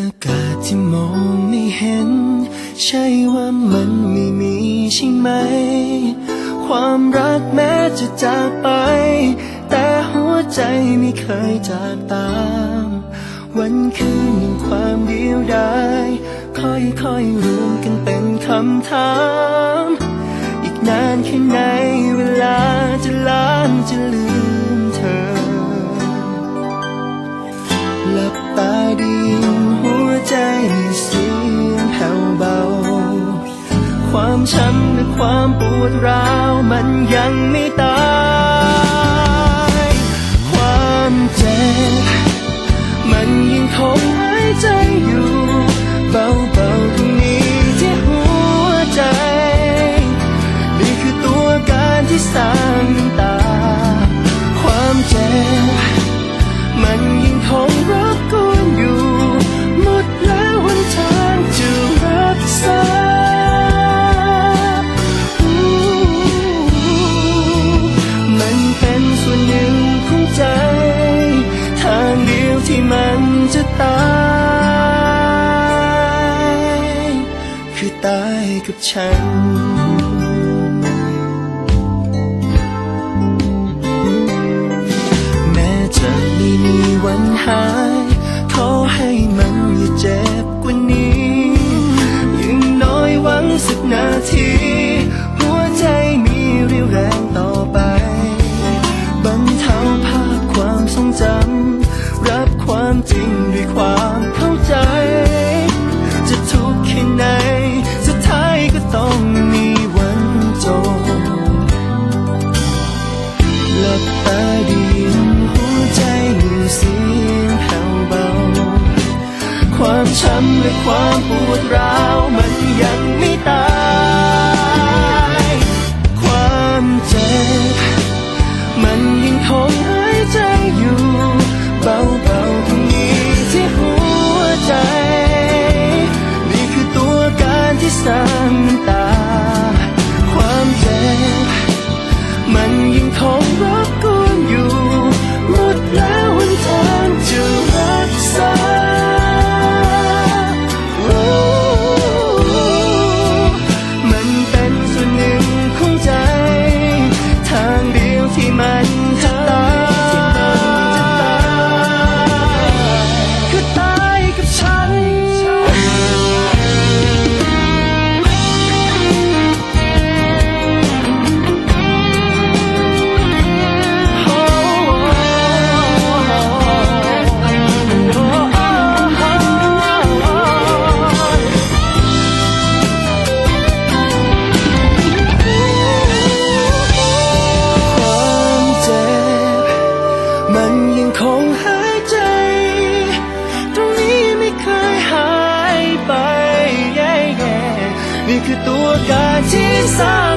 อากาศที่มองไม่เห็น ใช่ว่ามันไม่มีใช่ไหม ความรักแม้จะจากไป แต่หัวใจไม่เคยจากตาม วันคืนแห่งความเดียวดายค่อยๆรวมกันเป็นคำถาม อีกนานแค่ไหนเวลาจะ ช้ำและความปวดร้าวมันยังไม่ตาย ที่มันจะตาย คือตายกับฉันำและความปวดร้าวมันยังไม่ตาย ความเจ็บมันยังทง song